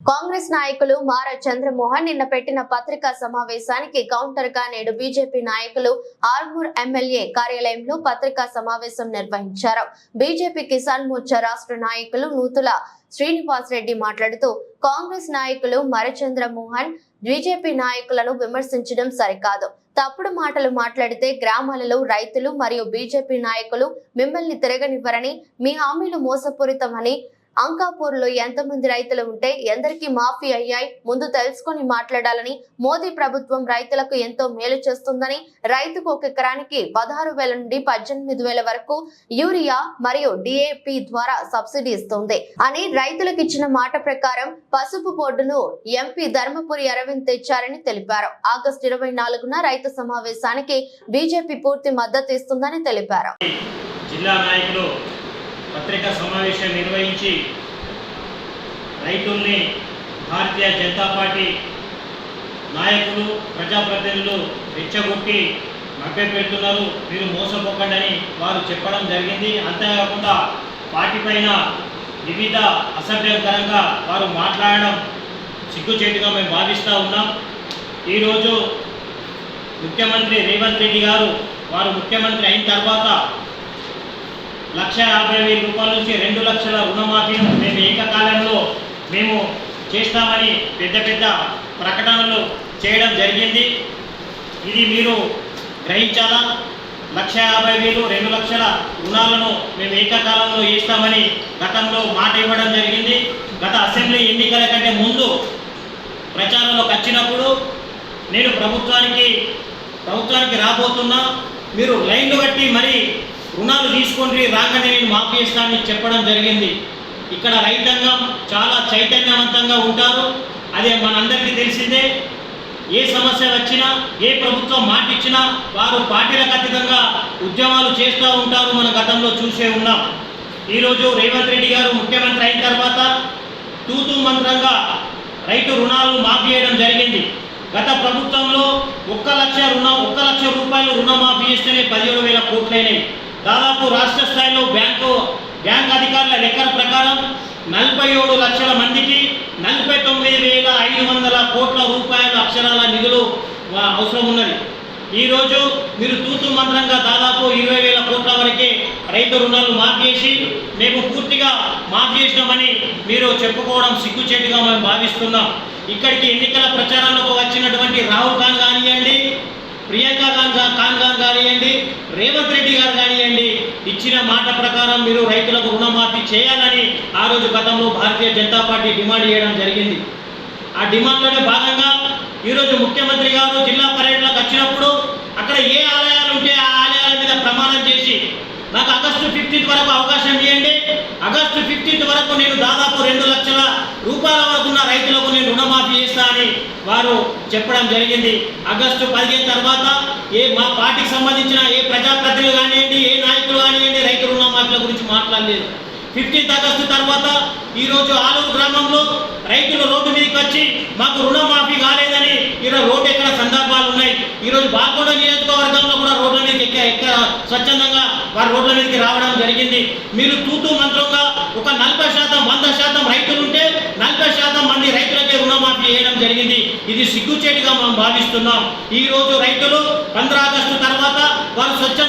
కాంగ్రెస్ నాయకులు మార చంద్రమోహన్ నిన్న పెట్టిన పత్రికా సమావేశానికి కౌంటర్గా నేడు బీజేపీ నాయకులు ఆర్మూర్ ఎమ్మెల్యే కార్యాలయంలో పత్రికా సమావేశం నిర్వహించారు. బీజేపీ కిసాన్ మోర్చా రాష్ట్ర నాయకులు నూతుల శ్రీనివాస్ రెడ్డి మాట్లాడుతూ కాంగ్రెస్ నాయకులు మరచంద్ర మోహన్ బీజేపీ నాయకులను విమర్శించడం సరికాదు. తప్పుడు మాటలు మాట్లాడితే గ్రామాలలో రైతులు మరియు బీజేపీ నాయకులు మిమ్మల్ని తిరగనివ్వరని మీ హామీలు మోసపూరితమని అంకాపూర్లో ఎంతమంది రైతులు ఉంటే ఎందరికి మాఫీ అయ్యాయి? ముందు తెలుసుకొని మాట్లాడాలని మోదీ ప్రభుత్వం రైతులకు ఎంతో మేలు చేస్తుందని రైతుకు ఒక ఎకరానికి పదహారు వేల నుండి పద్దెనిమిది వేల వరకు యూరియా మరియు డిఏపి ద్వారా సబ్సిడీ ఇస్తుంది అని రైతులకు ఇచ్చిన మాట ప్రకారం పసుపు బోర్డును ఎంపీ ధర్మపురి అరవింద్ తెచ్చారని తెలిపారు. ఆగస్టు ఇరవై నాలుగున రైతు సమావేశానికి బీజేపీ పూర్తి మద్దతు ఇస్తుందని తెలిపారు. జిల్లా నాయకులు పత్రికా సమావేశం నిర్వహించి రైతుల్ని భారతీయ జనతా పార్టీ నాయకులు ప్రజాప్రతినిధులు రెచ్చగొట్టి మభ్యపెడుతున్నారు మీరు మోసపోకండి వారు చెప్పడం జరిగింది. అంతేకాకుండా పార్టీ పైన వివిధ అసభ్యకరంగా వారు మాట్లాడడం సిగ్గుచేటుగా మేము భావిస్తూ ఉన్నాం. ఈరోజు ముఖ్యమంత్రి రేవంత్ రెడ్డి గారు వారు ముఖ్యమంత్రి అయిన తర్వాత లక్ష యాభై వేల రూపాయల నుంచి రెండు లక్షల రుణమాఫీను మేము ఏకకాలంలో మేము చేస్తామని పెద్ద పెద్ద ప్రకటనలు చేయడం జరిగింది. ఇది మీరు గ్రహించాలా? లక్ష యాభై వేలు రెండు లక్షల రుణాలను మేము ఏకకాలంలో ఇస్తామని గతంలో మాట ఇవ్వడం జరిగింది. గత అసెంబ్లీ ఎన్నికల కంటే ముందు ప్రచారంలోకి వచ్చినప్పుడు నేను ప్రభుత్వానికి ప్రభుత్వానికి రాబోతున్నా. మీరు లైన్లు కట్టి మరి రుణాలు తీసుకోండి రాగానే నేను మాఫీ చేస్తానని చెప్పడం జరిగింది. ఇక్కడ రైతాంగం చాలా చైతన్యవంతంగా ఉంటారు. అదే మనందరికీ తెలిసిందే ఏ సమస్య వచ్చినా ఏ ప్రభుత్వం మాట ఇచ్చినా వారు పార్టీలకు అతీతంగా ఉద్యమాలు చేస్తూ ఉంటారు మన గతంలో చూసే ఉన్నాం. ఈరోజు రేవంత్ రెడ్డి గారు ముఖ్యమంత్రి అయిన తర్వాత తూతు మంత్రంగా రైతు రుణాలు మాఫీ చేయడం జరిగింది. గత ప్రభుత్వంలో ఒక్క లక్ష రుణం ఒక్క లక్ష రూపాయలు రుణమాఫీ చేస్తేనే పదిహేడు వేల కోట్లైనవి. దాదాపు రాష్ట్ర స్థాయిలో బ్యాంకు బ్యాంక్ అధికారుల లెక్కల ప్రకారం నలభై ఏడు లక్షల మందికి నలభై తొమ్మిది వేల ఐదు వందల కోట్ల రూపాయల అక్షరాల నిధులు అవసరం ఉన్నది. ఈరోజు మీరు తూతు మంత్రంగా దాదాపు ఇరవై వేల కోట్ల వరకే రైతు రుణాలు మాఫీ మేము పూర్తిగా మాఫీ చేసినామని మీరు చెప్పుకోవడం సిగ్గుచేటుగా మేము భావిస్తున్నాం. ఇక్కడికి ఎన్నికల ప్రచారంలోకి వచ్చినటువంటి రాహుల్ ఖాన్ కానివ్వండి ప్రియాంక ఖాన్ ఖాన్ ఖాన్ కానివ్వండి రేవంత్ రెడ్డి గారు ఇచ్చిన మాట ప్రకారం మీరు రైతులకు రుణమాఫీ చేయాలని ఆ రోజు గతంలో భారతీయ జనతా పార్టీ డిమాండ్ చేయడం జరిగింది. ఆ డిమాండ్లోనే భాగంగా ఈరోజు ముఖ్యమంత్రి గారు జిల్లా పర్యటనకు వచ్చినప్పుడు అక్కడ ఏ ఆలయాలు ఉంటే ఆ ఆలయాల మీద ప్రమాణం చేసి నాకు ఆగస్టు ఫిఫ్టీన్త్ వరకు అవకాశం ఇవ్వండి ఆగస్టు ఫిఫ్టీన్త్ వరకు నేను దాదాపు రెండు లక్షల రూపాయల వరకు ఉన్న రైతులకు నేను రుణమాఫీ చేస్తా అని వారు చెప్పడం జరిగింది. ఆగస్టు పదిహేను తర్వాత ఏ మా పార్టీకి సంబంధించిన ఏ ప్రజాప్రతినిధులు కానివ్వండి ఏ నాయకులు గురించి ఫిఫ్టీన్త్ ఆగస్టు తర్వాత ఈరోజు ఆలూరు గ్రామంలో రైతులు రోడ్డు మీదకి వచ్చి మాకు రుణమాఫీ కాలేదని ఈరోజు రోడ్డు ఎక్కడ సందర్భాలు ఉన్నాయి? ఈరోజు బాల్కొండ నియోజకవర్గంలో కూడా రోడ్ల మీదకి ఎక్క ఎక్క స్వచ్ఛందంగా వారి రోడ్ల మీదకి రావడం జరిగింది. మీరు తూతూ మంత్రంగా ఒక నలభై శాతం వంద శాతం రైతులు ఉంటే నలభై శాతం మంది రైతులకే రుణమాఫీ చేయడం జరిగింది. ఇది సిగ్గుచేటుగా మనం భావిస్తున్నాం. ఈ రోజు రైతులు పంద్ర ఆగస్టు తర్వాత వారు స్వచ్ఛ